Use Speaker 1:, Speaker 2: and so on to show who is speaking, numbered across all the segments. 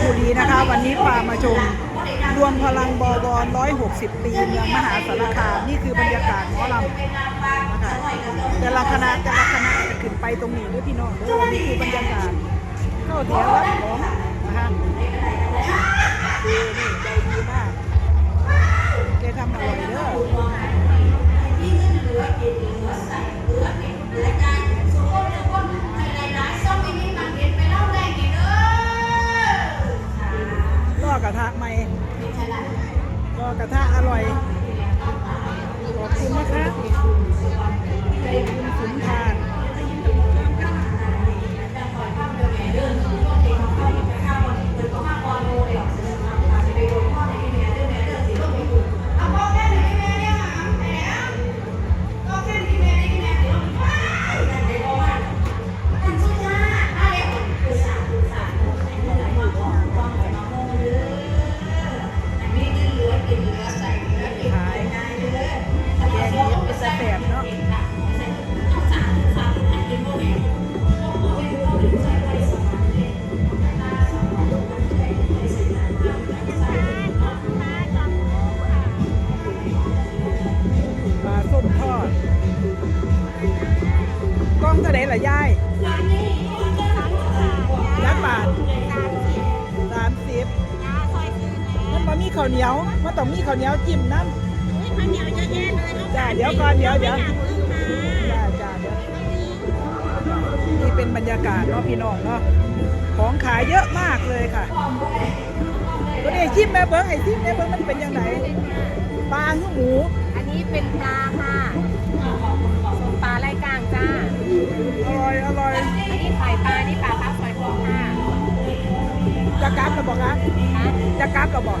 Speaker 1: ภูดีนะคะ วันนี้พามาชมรวมพลังบอบอ160 ปีเมืองมหาสารคามนี่คือบรรยากาศหมอลำนะคะแต่ละคณะแต่ละคณะจะขึ้นไปตรงนี้ด้วยพี่น้องด้อนี่คือบรรยากาศเที่ยวรับของ ก็กระทะใหม่ ก็กระทะอร่อย ขอบคุณนะคะใจคุณสุนทาน แตบเนาะปลาส้มทอดกล้องเท่าไหร่ล่ะยายยักบาทสามสิบมันมามีข้าวเหนียวมันต้องมีข้าวเหนียวจิ้มน้ำ จ้าเดี๋ยวก่อนเดี๋ยวเดี๋ยวจ้าจ้าเดี๋ยวนี่เป็นบรรยากาศเนาะพี่น้องเนาะของขายเยอะมากเลยค่ะตัวนี้ชิมแม่เบิ้งไอ้ชิมแม่เบิ้งมันเป็นยังไงปลาหื้อหมู
Speaker 2: อันนี้เป็นปลาค่ะส่วนปลาไร่กลางจ้า
Speaker 1: อร่อยอร่อย
Speaker 2: อันนี้ไข่ปลานี่ปลาข้าวซอยฟองค่ะ
Speaker 1: จะกราบกระบอกครับ
Speaker 2: นะ
Speaker 1: จะกราบกระบอก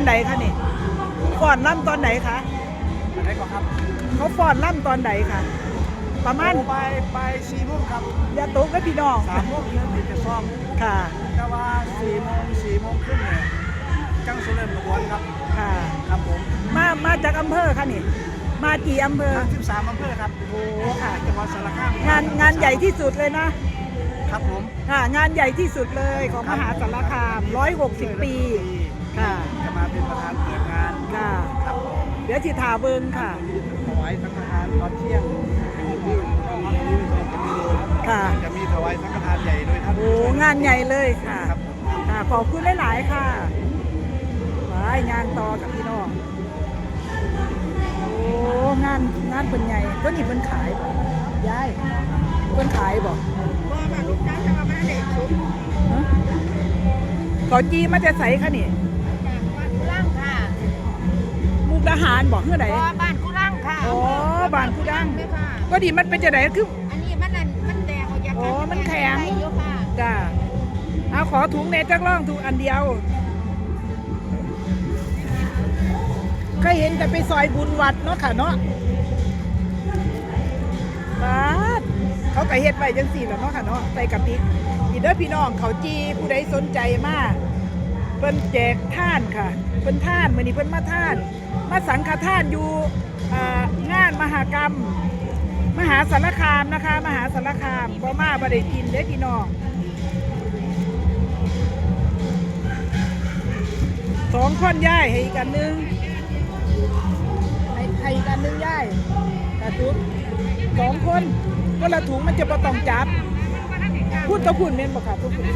Speaker 2: อนไห
Speaker 1: นคะนี่ฟอนล่ำตอนไหนคะ
Speaker 3: อะไรก่อนครับ
Speaker 1: เขาฟอนล่ำตอนไหนคะประมาณ
Speaker 3: ไปไปสี่โมงครับ
Speaker 1: อยาตกกับพี่น้อง
Speaker 3: สามโมงเริ่มติดจะซ่อม
Speaker 1: ค่ะ
Speaker 3: แต่ว่าสี่โมงสี่โมงครึ่งเนี่ยจังสุเริ่มขบวนครับ
Speaker 1: ค่ะ
Speaker 3: ครับผม
Speaker 1: มามาจากอำเภอค่ะนี่มากี่อำเภอ
Speaker 3: ทั้งสิบสามอำเภอครับ
Speaker 1: โอ้ค่ะ
Speaker 3: จังหวัดสารคาม
Speaker 1: งานงานใหญ่ที่สุดเลยนะ ครับ
Speaker 3: ผม
Speaker 1: ค่ะงานใหญ่ที่สุดเลยของมหาสารคาม 160 ปี ค่ะ
Speaker 3: จะมาเป็นประธานเปิดงาน
Speaker 1: ค่ะ
Speaker 3: ครับผม
Speaker 1: เดี๋ยวสิถาเบิงค่ะ
Speaker 3: ถวายสังฆทานตอนเที่ยงที่ตอนนี้จะมี
Speaker 1: ค่ะ
Speaker 3: จะมีถวายสังฆทานใหญ่โดยท่าน
Speaker 1: โอ้งานใหญ่เลยค่ะ
Speaker 3: ครับผม
Speaker 1: ค่ะ ขอบคุณหลาย ๆ ค่ะไปงานต่อกับพี่น้อง โอ้ งานงานเป็นใหญ่ก็นี่เป็นขายบ่ยายเป็นขายบ่ฮะขอจีมาจะใส่ค่ะนี่
Speaker 2: ก
Speaker 1: ดาหารบอกเมื่อไหร่
Speaker 2: อ๋อบ้านกุล่างค่ะ
Speaker 1: อ๋อบ้านกุล่าง
Speaker 2: ไหมค่ะ
Speaker 1: ก็ดีมันเป็นจะไหนคือ
Speaker 2: อันนี้มันนั่นมันแดงออกจาก
Speaker 1: อ๋อมันแข็ง
Speaker 2: ได้อยู่ค่ะ
Speaker 1: จ้าเอาขอถุงเนจักล่องถุงอันเดียวเคยเห็นแต่ไปซอยบุญวัดเนาะค่ะเนาะบาดเขาก็เฮ็ดไว้จังสี่แหล้วเนาะค่ะเนาะใส่กะปิพี่เด้อพี่น้องเขาจีผู้ใดสนใจมาก เพิ่นแจกท่านค่ะ เพิ่นท่านมื้อนี้เพิ่นมาท่าน มาสังฆท่านอยู่งานมหากรรม มหาสารคามนะคะ มหาสารคามบ่มาบ่ได้กินเด้อพี่น้องสองคนย่ายให้อีกอันหนึงให้ให้อีกอันหนึงย่ายกระตุกสองคนก็ละถุงมันจะบ่ต้องจับพูดตะคุณเมนบอกค่ะตะคุณ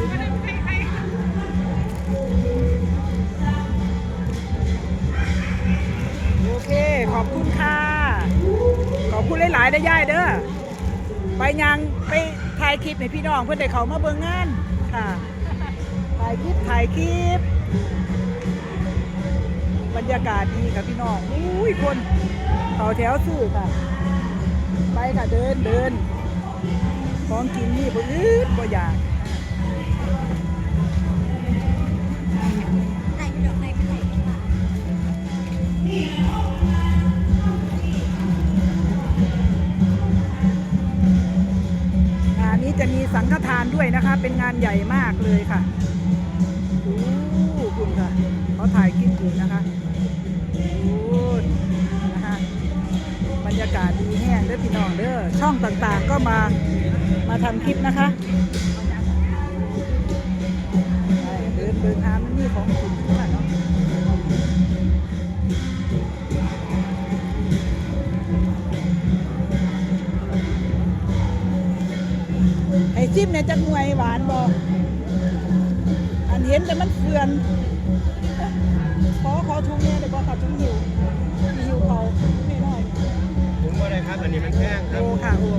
Speaker 1: ขอบคุณค่ะ ขอบคุณหลายๆได้ย่ายเด้อ ไปยังไปถ่ายคลิปให้พี่น้องเพื่อนได้เขามาเบิ่งงานค่ะถ่ายคลิปถ่ายคลิป บรรยากาศดีค่ะพี่น้องอุ้ยคนเขาแถวสู้ค่ะ ไปค่ะเดินเดินของกินนี่บ่อืดบ่อยากง งฆทานด้วยนะคะ เป็นงานใหญ่มากเลยค่ะโอ้คุณค่ะเขาถ่ายคลิปอยู่นะคะโอ้นะคะบรรยากาศดีแห้งเด้อพี่น้องเด้อช่องต่างๆก็มามาทำคลิปนะคะเดินเดินหามันนี่ของคุณทุกท่านเนาะ ไอ้จิ้มเนี่ยจะหน่วยหวานบออันเห็นแต่มันเฟือนขอขอทุงเนี่ยเดี๋ยวบอกขอทุงหิวหิวเขาไม่น้อย
Speaker 3: ผมว่าอะไรครับอันนี้มันแห้งครับ
Speaker 1: โอ้ค่ะโอ้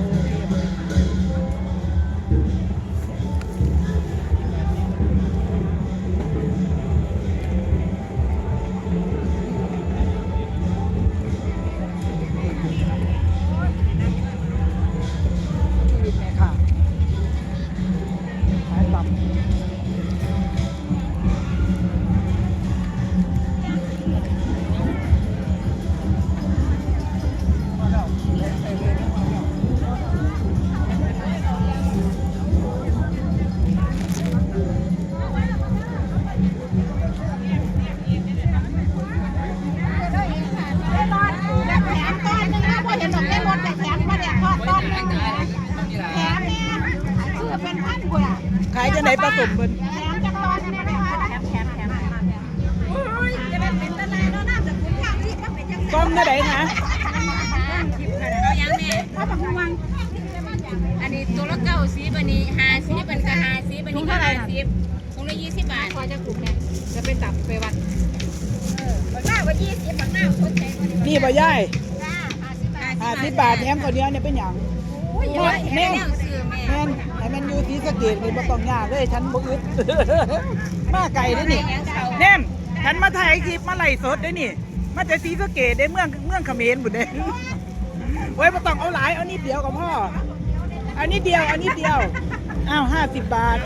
Speaker 1: ขายจะไหนผสมเพิ่นกล้องจะไหนนะ
Speaker 2: เอายังแม่อันนี้ตัวละเก้าสิบอันนี้ห้าสิบอันก็ห้าสิบอันนี้ก็ห้าสิบถุงละยี่สิบบาทพอจะกลุ่มเนี่ยจะไปตับไปวัดบักหน้าว่ายี่สิบบักหน้าคนแทง
Speaker 1: นี่บ่ย่าย
Speaker 2: จ้าห้าสิบบาท
Speaker 1: ห้าสิบบาทแถมข้าวเหนียวเนี่ยเป็นหยัง
Speaker 2: อุ้ย แม่ซื้แม่
Speaker 1: แม่นให้มันอยู่ที่สะเกดนี่บ่ต้องยากเลยฉันบ่อึดมาไกลเด้นี่แน่มฉันมาถ่ายคลิปมาไล่สดเด้นี่ มาแต่สีสะเกดเด้เมืองเมืองเขมรบุญเด้ไว้ยบ่ต้องเอาหลายเอานิดเดียวกับพ่อเอานี่เดียวเอานี่เดียวอ้าวห้าสิบบาท